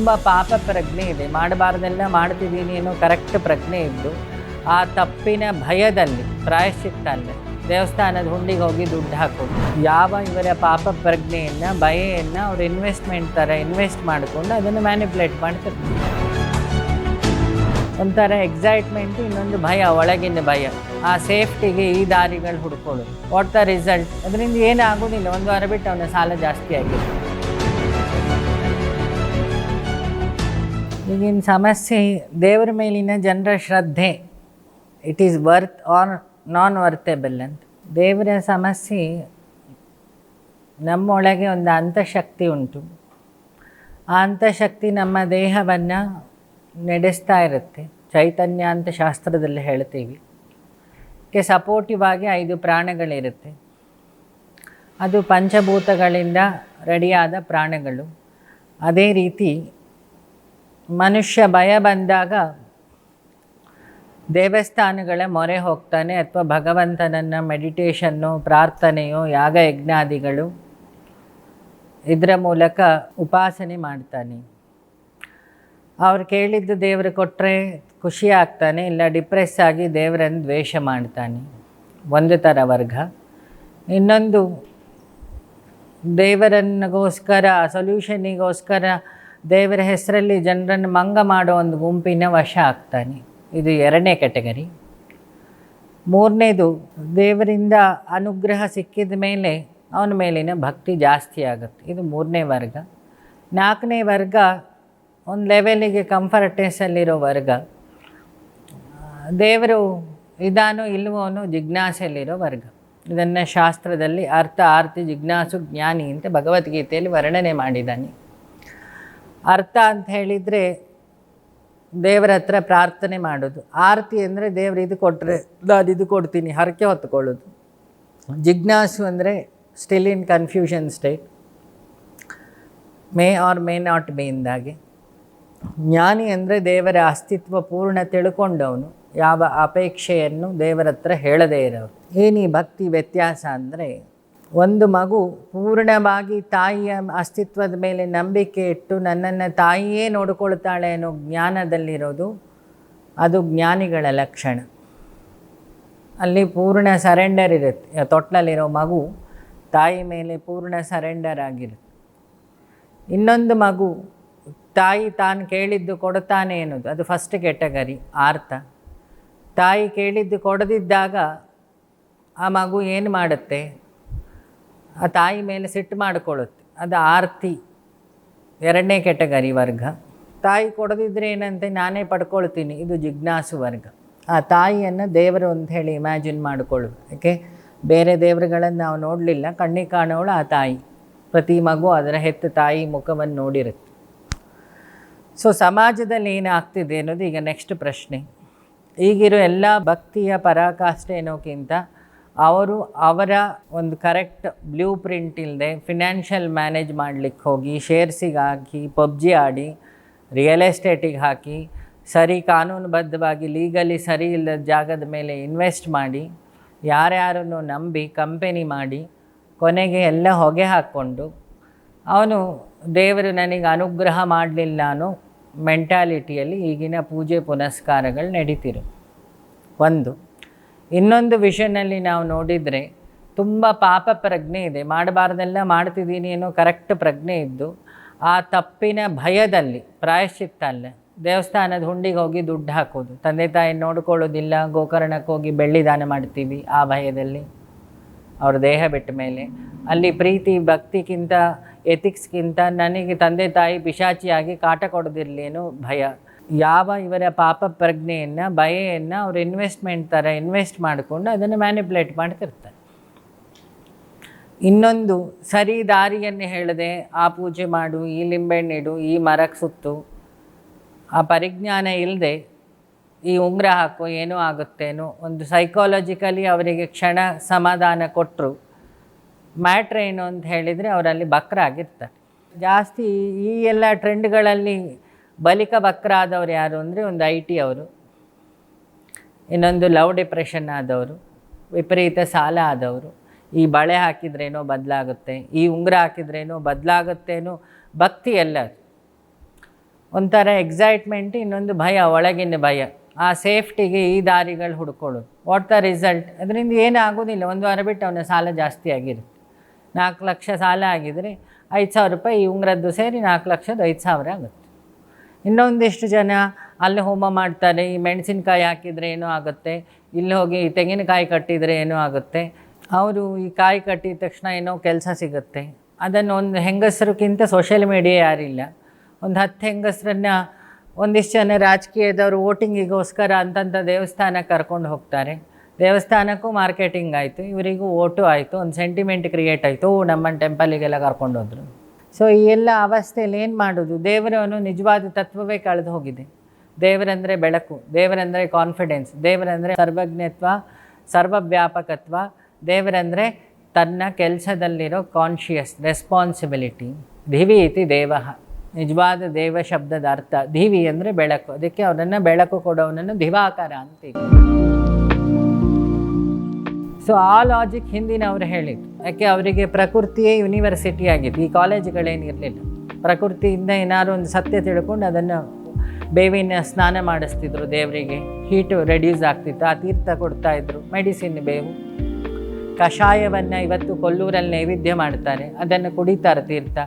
ತುಂಬ ಪಾಪ ಪ್ರಜ್ಞೆ ಇದೆ. ಮಾಡಬಾರ್ದೆಲ್ಲ ಮಾಡ್ತಿದ್ದೀನಿ ಅನ್ನೋ ಕರೆಕ್ಟ್ ಪ್ರಜ್ಞೆ ಇದ್ದು, ಆ ತಪ್ಪಿನ ಭಯದಲ್ಲಿ ಪ್ರಾಯಶ್ಚಿತ್ತ ದೇವಸ್ಥಾನದ ಹುಂಡಿಗೆ ಹೋಗಿ ದುಡ್ಡು ಹಾಕೋದು. ಯಾವ ಇವರ ಪಾಪ ಪ್ರಜ್ಞೆಯನ್ನು ಭಯವನ್ನು ಅವ್ರು ಇನ್ವೆಸ್ಟ್ಮೆಂಟ್ ಥರ ಇನ್ವೆಸ್ಟ್ ಮಾಡಿಕೊಂಡು ಅದನ್ನು ಮ್ಯಾನಿಪ್ಯುಲೇಟ್ ಮಾಡ್ತಿರ್ತಾರೆ ಒಂಥರ ಎಕ್ಸೈಟ್ಮೆಂಟ್ ಇನ್ನೊಂದು ಭಯ, ಒಳಗಿನ ಭಯ. ಆ ಸೇಫ್ಟಿಗೆ ಈ ದಾರಿಗಳು ಹುಡ್ಕೊಳ್ಳೋದು. ವಾಟ್ ದ ರಿಸಲ್ಟ್ ಅದರಿಂದ ಏನೇ ಆಗೋದಿಲ್ಲ ಒಂದು ವಾರ ಬಿಟ್ಟು ಅವನ ಸಾಲ ಜಾಸ್ತಿ ಆಗಿದೆ. ಈಗಿನ ಸಮಸ್ಯೆ ದೇವರ ಮೇಲಿನ ಜನರ ಶ್ರದ್ಧೆ. It is worth or non worthable ಅಂತ. ದೇವರ ಸಮಸ್ಯೆ ನಮ್ಮೊಳಗೆ ಒಂದು ಅಂತಃಶಕ್ತಿ ಉಂಟು. ಆ ಅಂತಃಶಕ್ತಿ ನಮ್ಮ ದೇಹವನ್ನು ನಡೆಸ್ತಾ ಇರುತ್ತೆ. ಚೈತನ್ಯ ಅಂತ ಶಾಸ್ತ್ರದಲ್ಲಿ ಹೇಳ್ತೀವಿ. ಕೆ ಸಪೋರ್ಟಿವ್ ಆಗಿ ಐದು ಪ್ರಾಣಗಳಿರುತ್ತೆ. ಅದು ಪಂಚಭೂತಗಳಿಂದ ರೆಡಿಯಾದ ಪ್ರಾಣಗಳು. ಅದೇ ರೀತಿ ಮನುಷ್ಯ ಭಯ ಬಂದಾಗ ದೇವಸ್ಥಾನಗಳ ಮೊರೆ ಹೋಗ್ತಾನೆ ಅಥವಾ ಭಗವಂತನನ್ನು ಮೆಡಿಟೇಷನ್ನು ಪ್ರಾರ್ಥನೆಯೋ, ಯಾಗ ಯಜ್ಞಾದಿಗಳು ಇದರ ಮೂಲಕ ಉಪಾಸನೆ ಮಾಡ್ತಾನೆ. ಅವ್ರು ಕೇಳಿದ್ದು ದೇವರು ಕೊಟ್ಟರೆ ಖುಷಿ ಆಗ್ತಾನೆ, ಇಲ್ಲ ಡಿಪ್ರೆಸ್ ಆಗಿ ದೇವರನ್ನು ದ್ವೇಷ ಮಾಡ್ತಾನೆ. ಒಂದು ಥರ ವರ್ಗ. ಇನ್ನೊಂದು ದೇವರನ್ನಗೋಸ್ಕರ ಸೊಲ್ಯೂಷನಿಗೋಸ್ಕರ ದೇವರ ಹೆಸರಲ್ಲಿ ಜನರನ್ನು ಮಂಗ ಮಾಡೋ ಒಂದು ಗುಂಪಿನ ವಶ ಆಗ್ತಾನೆ. ಇದು ಎರಡನೇ ಕ್ಯಾಟಗರಿ. ಮೂರನೇದು, ದೇವರಿಂದ ಅನುಗ್ರಹ ಸಿಕ್ಕಿದ ಮೇಲೆ ಅವನ ಮೇಲಿನ ಭಕ್ತಿ ಜಾಸ್ತಿ ಆಗುತ್ತೆ. ಇದು ಮೂರನೇ ವರ್ಗ. ನಾಲ್ಕನೇ ವರ್ಗ, ಒಂದು ಲೆವೆಲಿಗೆ ಕಂಫರ್ಟೆಸಲ್ಲಿರೋ ವರ್ಗ. ದೇವರು ಇದಾನೋ ಇಲ್ಲವೋನೋ ಜಿಜ್ಞಾಸೆಯಲ್ಲಿರೋ ವರ್ಗ. ಇದನ್ನು ಶಾಸ್ತ್ರದಲ್ಲಿ ಅರ್ಥ, ಆರ್ತಿ, ಜಿಜ್ಞಾಸು, ಜ್ಞಾನಿ ಅಂತ ಭಗವದ್ಗೀತೆಯಲ್ಲಿ ವರ್ಣನೆ ಮಾಡಿದ್ದಾನೆ. ಅರ್ಥ ಅಂತ ಹೇಳಿದರೆ ದೇವರ ಹತ್ರ ಪ್ರಾರ್ಥನೆ ಮಾಡೋದು. ಆರತಿ ಅಂದರೆ ದೇವರು ಇದು ಕೊಟ್ಟರೆ ನಾನು ಇದು ಕೊಡ್ತೀನಿ, ಹರಕೆ ಹೊತ್ಕೊಳ್ಳೋದು. ಜಿಜ್ಞಾಸು ಅಂದರೆ still in confusion state may or may not be ಇಂದಾಗೆ. ಜ್ಞಾನಿ ಅಂದರೆ ದೇವರ ಅಸ್ತಿತ್ವ ಪೂರ್ಣ ತಿಳ್ಕೊಂಡವನು, ಯಾವ ಅಪೇಕ್ಷೆಯನ್ನು ದೇವರ ಹತ್ರ ಹೇಳದೇ ಇರೋರು. ಏನೀ ಭಕ್ತಿ ವ್ಯತ್ಯಾಸ ಅಂದರೆ ಒಂದು ಮಗು ಪೂರ್ಣವಾಗಿ ತಾಯಿಯ ಅಸ್ತಿತ್ವದ ಮೇಲೆ ನಂಬಿಕೆ ಇಟ್ಟು ನನ್ನನ್ನು ತಾಯಿಯೇ ನೋಡಿಕೊಳ್ತಾಳೆ ಅನ್ನೋ ಜ್ಞಾನದಲ್ಲಿರೋದು, ಅದು ಜ್ಞಾನಿಗಳ ಲಕ್ಷಣ. ಅಲ್ಲಿ ಪೂರ್ಣ ಸರೆಂಡರ್ ಇರುತ್ತೆ ತೊಟ್ಟಲಲ್ಲಿರೋ ಮಗು ತಾಯಿ ಮೇಲೆ ಪೂರ್ಣ ಸರೆಂಡರ್ ಆಗಿರುತ್ತೆ. ಇನ್ನೊಂದು ಮಗು ತಾಯಿ ತಾನು ಕೇಳಿದ್ದು ಕೊಡ್ತಾನೆ ಅನ್ನೋದು, ಅದು ಫಸ್ಟ್ ಕೆಟಗರಿ ಆರ್ಥ. ತಾಯಿ ಕೇಳಿದ್ದು ಕೊಡದಿದ್ದಾಗ ಆ ಮಗು ಏನು ಮಾಡುತ್ತೆ? ಆ ತಾಯಿ ಮೇಲೆ ಸಿಟ್ಟು ಮಾಡಿಕೊಳ್ಳುತ್ತೆ. ಅದು ಆರ್ತಿ, ಎರಡನೇ ಕೆಟಗರಿ ವರ್ಗ. ತಾಯಿ ಕೊಡದಿದ್ರೆ ಏನಂತೆ? ನಾನೇ ಪಡ್ಕೊಳ್ತೀನಿ. ಇದು ಜಿಜ್ಞಾಸು ವರ್ಗ. ಆ ತಾಯಿಯನ್ನು ದೇವರು ಅಂತ ಹೇಳಿ ಇಮ್ಯಾಜಿನ್ ಮಾಡಿಕೊಳ್ಳು ಯಾಕೆ? ಬೇರೆ ದೇವರುಗಳನ್ನು ನಾವು ನೋಡಲಿಲ್ಲ. ಕಣ್ಣಿಗೆ ಕಾಣೋಳು ಆ ತಾಯಿ. ಪ್ರತಿ ಮಗು ಅದರ ಹೆತ್ತ ತಾಯಿ ಮುಖವನ್ನು ನೋಡಿರುತ್ತೆ. ಸೊ ಸಮಾಜದಲ್ಲಿ ಏನಾಗ್ತಿದೆ ಅನ್ನೋದು ಈಗ ನೆಕ್ಸ್ಟ್ ಪ್ರಶ್ನೆ. ಈಗಿರೋ ಎಲ್ಲ ಭಕ್ತಿಯ ಪರಾಕಾಷ್ಠೆ ಅನ್ನೋಕ್ಕಿಂತ ಅವರು ಅವರ ಒಂದು ಕರೆಕ್ಟ್ ಬ್ಲೂ ಪ್ರಿಂಟ್ ಇಲ್ಲದೆ ಫಿನಾನ್ಷಿಯಲ್ ಮ್ಯಾನೇಜ್ ಮಾಡಲಿಕ್ಕೆ ಹೋಗಿ ಶೇರ್ಸಿಗೆ ಹಾಕಿ, ಪಬ್ಜಿ ಆಡಿ, ರಿಯಲ್ ಎಸ್ಟೇಟಿಗೆ ಹಾಕಿ, ಸರಿ ಕಾನೂನುಬದ್ಧವಾಗಿ ಲೀಗಲಿ ಸರಿ ಇಲ್ಲದ ಜಾಗದ ಮೇಲೆ ಇನ್ವೆಸ್ಟ್ ಮಾಡಿ, ಯಾರ್ಯಾರನ್ನು ನಂಬಿ ಕಂಪೆನಿ ಮಾಡಿ, ಕೊನೆಗೆ ಎಲ್ಲ ಹೊಗೆ ಹಾಕ್ಕೊಂಡು, ಅವನು ದೇವರು ನನಗೆ ಅನುಗ್ರಹ ಮಾಡಲಿಲ್ಲ ಅನ್ನೋ ಮೆಂಟಾಲಿಟಿಯಲ್ಲಿ ಈಗಿನ ಪೂಜೆ ಪುನಸ್ಕಾರಗಳು ನಡೀತಿರು. ಒಂದು. ಇನ್ನೊಂದು ವಿಷಯದಲ್ಲಿ ನಾವು ನೋಡಿದರೆ ತುಂಬ ಪಾಪ ಪ್ರಜ್ಞೆ ಇದೆ. ಮಾಡಬಾರ್ದೆಲ್ಲ ಮಾಡ್ತಿದ್ದೀನಿ ಅನ್ನೋ ಕರೆಕ್ಟ್ ಪ್ರಜ್ಞೆ ಇದ್ದು, ಆ ತಪ್ಪಿನ ಭಯದಲ್ಲಿ ಪ್ರಾಯಶ್ಚಿತ್ತ ಅಲ್ಲ. ದೇವಸ್ಥಾನದ ಹುಂಡಿಗೆ ಹೋಗಿ ದುಡ್ಡು ಹಾಕೋದು. ತಂದೆ ತಾಯಿ ನೋಡ್ಕೊಳ್ಳೋದಿಲ್ಲ, ಗೋಕರ್ಣಕ್ಕೆ ಹೋಗಿ ಬೆಳ್ಳಿ ದಾನ ಮಾಡ್ತೀವಿ ಆ ಭಯದಲ್ಲಿ. ಅವ್ರ ದೇಹ ಬಿಟ್ಟ ಮೇಲೆ. ಅಲ್ಲಿ ಪ್ರೀತಿ ಭಕ್ತಿಗಿಂತ ಎಥಿಕ್ಸ್ಗಿಂತ ನನಗೆ ತಂದೆ ತಾಯಿ ಪಿಶಾಚಿಯಾಗಿ ಕಾಟ ಕೊಡೋದಿರಲಿ ಅನ್ನೋ ಭಯ. ಯಾವ ಇವರ ಪಾಪ ಪ್ರಜ್ಞೆಯನ್ನು ಭಯವನ್ನು ಅವ್ರು ಇನ್ವೆಸ್ಟ್ಮೆಂಟ್ ಥರ ಇನ್ವೆಸ್ಟ್ ಮಾಡಿಕೊಂಡು ಅದನ್ನು ಮ್ಯಾನಿಪ್ಯುಲೇಟ್ ಮಾಡ್ತಿರ್ತಾರೆ. ಇನ್ನೊಂದು, ಸರಿ ದಾರಿಯನ್ನು ಹೇಳದೆ, ಆ ಪೂಜೆ ಮಾಡು, ಈ ಲಿಂಬೆಹಣ್ಣು ಇಡು ಈ ಮರಕ್ಕೆ ಸುತ್ತು, ಆ ಪರಿಜ್ಞಾನ ಇಲ್ಲದೆ ಈ ಉಂಗ್ರ ಹಾಕು ಏನೂ ಆಗುತ್ತೇನೋ, ಒಂದು ಸೈಕಾಲಜಿಕಲಿ ಅವರಿಗೆ ಕ್ಷಣ ಸಮಾಧಾನ ಕೊಟ್ಟರು ಮ್ಯಾಟ್ರ್ ಏನು ಅಂತ ಹೇಳಿದರೆ ಅವರಲ್ಲಿ ಬಕ್ರ ಆಗಿರ್ತಾರೆ ಜಾಸ್ತಿ ಈ ಎಲ್ಲ ಟ್ರೆಂಡ್ಗಳಲ್ಲಿ ಬಲಿಕ ಬಕ್ರ ಆದವ್ರು ಯಾರು ಅಂದರೆ ಒಂದು ಐ ಟಿ ಅವರು. ಇನ್ನೊಂದು ಲವ್ ಡಿಪ್ರೆಷನ್ ಆದವರು, ವಿಪರೀತ ಸಾಲ ಆದವರು. ಈ ಬಳೆ ಹಾಕಿದ್ರೇನೋ ಬದಲಾಗುತ್ತೆ, ಈ ಉಂಗುರ ಹಾಕಿದ್ರೇನೋ ಬದಲಾಗುತ್ತೇನೋ ಭಕ್ತಿ ಎಲ್ಲ. ಒಂಥರ ಎಕ್ಸೈಟ್ಮೆಂಟ್ ಇನ್ನೊಂದು ಭಯ, ಒಳಗಿನ ಭಯ. ಆ ಸೇಫ್ಟಿಗೆ ಈ ದಾರಿಗಳು ಹುಡ್ಕೊಳ್ಳೋದು. ವಾಟ್ ದ ರಿಸಲ್ಟ್ ಅದರಿಂದ ಏನಾಗೋದಿಲ್ಲ. ಒಂದು ವಾರ ಬಿಟ್ಟು ಅವನ ಸಾಲ ಜಾಸ್ತಿ ಆಗಿರುತ್ತೆ. ನಾಲ್ಕು ಲಕ್ಷ ಸಾಲ ಆಗಿದರೆ ಐದು ಸಾವಿರ ರೂಪಾಯಿ ಈ ಉಂಗ್ರದ್ದು ಸೇರಿ ನಾಲ್ಕು ಲಕ್ಷದ ಐದು ಸಾವಿರ ಆಗುತ್ತೆ. ಇನ್ನೊಂದಿಷ್ಟು ಜನ ಅಲ್ಲಿ ಹೋಮ ಮಾಡ್ತಾರೆ, ಈ ಮೆಣಸಿನ್ಕಾಯಿ ಹಾಕಿದರೆ ಏನೋ ಆಗುತ್ತೆ, ಇಲ್ಲಿ ಹೋಗಿ ತೆಂಗಿನಕಾಯಿ ಕಟ್ಟಿದರೆ ಏನೋ ಆಗುತ್ತೆ. ಅವರು ಈ ಕಾಯಿ ಕಟ್ಟಿದ ತಕ್ಷಣ ಏನೋ ಕೆಲಸ ಸಿಗುತ್ತೆ. ಅದನ್ನು ಒಂದು ಹೆಂಗಸರಿಗಿಂತ ಸೋಷಿಯಲ್ ಮೀಡಿಯಾ ಯಾರಿಲ್ಲ. ಒಂದು ಹತ್ತು ಹೆಂಗಸರನ್ನ ಒಂದಿಷ್ಟು ಜನ ರಾಜಕೀಯದವರು ವೋಟಿಂಗಿಗೋಸ್ಕರ ಅಂತಂಥ ದೇವಸ್ಥಾನಕ್ಕೆ ಕರ್ಕೊಂಡು ಹೋಗ್ತಾರೆ. ದೇವಸ್ಥಾನಕ್ಕೂ ಮಾರ್ಕೆಟಿಂಗ್ ಆಯಿತು, ಇವರಿಗೂ ಓಟು ಆಯಿತು, ಒಂದು ಸೆಂಟಿಮೆಂಟ್ ಕ್ರಿಯೇಟ್ ಆಯಿತು. ಓ ನಮ್ಮನ್ನು ಟೆಂಪಲಿಗೆಲ್ಲ ಕರ್ಕೊಂಡು ಹೋದ್ರು. ಸೊ ಈ ಎಲ್ಲ ಅವಸ್ಥೆಯಲ್ಲಿ ಏನು ಮಾಡೋದು? ದೇವರವನು ನಿಜವಾದ ತತ್ವವೇ ಕಳೆದು ಹೋಗಿದೆ. ದೇವರಂದರೆ ಬೆಳಕು, ದೇವರಂದರೆ ಕಾನ್ಫಿಡೆನ್ಸ್ ದೇವರಂದರೆ ಸರ್ವಜ್ಞತ್ವ, ಸರ್ವವ್ಯಾಪಕತ್ವ, ದೇವರಂದರೆ ತನ್ನ ಕೆಲಸದಲ್ಲಿರೋ ಕಾನ್ಷಿಯಸ್ ರೆಸ್ಪಾನ್ಸಿಬಿಲಿಟಿ ದಿವಿ ಇತಿ ದೇವ. ನಿಜವಾದ ದೇವ ಶಬ್ದದ ಅರ್ಥ. ದಿವಿ ಅಂದರೆ ಬೆಳಕು. ಅದಕ್ಕೆ ಅವನನ್ನು ಬೆಳಕು ಕೊಡೋವನನ್ನು ದಿವಾಕಾರ ಅಂತೀವಿ ಸೊ ಆ ಲಾಜಿಕ್ ಹಿಂದಿನ ಅವರು ಹೇಳಿದ್ರು ಯಾಕೆ? ಅವರಿಗೆ ಪ್ರಕೃತಿಯೇ ಯೂನಿವರ್ಸಿಟಿ ಆಗಿತ್ತು ಈ ಕಾಲೇಜುಗಳೇನಿರಲಿಲ್ಲ ಪ್ರಕೃತಿಯಿಂದ ಏನಾದ್ರು ಒಂದು ಸತ್ಯ ತಿಳ್ಕೊಂಡು ಅದನ್ನು ಬೇವಿನ ಸ್ನಾನ ಮಾಡಿಸ್ತಿದ್ರು ದೇವರಿಗೆ. ಹೀಟು ರೆಡ್ಯೂಸ್ ಆಗ್ತಿತ್ತು. ಆ ತೀರ್ಥ ಕೊಡ್ತಾ ಇದ್ರು. ಮೆಡಿಸಿನ್ ಬೇವು. ಕಷಾಯವನ್ನು ಇವತ್ತು ಕೊಲ್ಲೂರಲ್ಲಿ ನೈವೇದ್ಯ ಮಾಡ್ತಾರೆ. ಅದನ್ನು ಕುಡಿತಾರೆ ತೀರ್ಥ.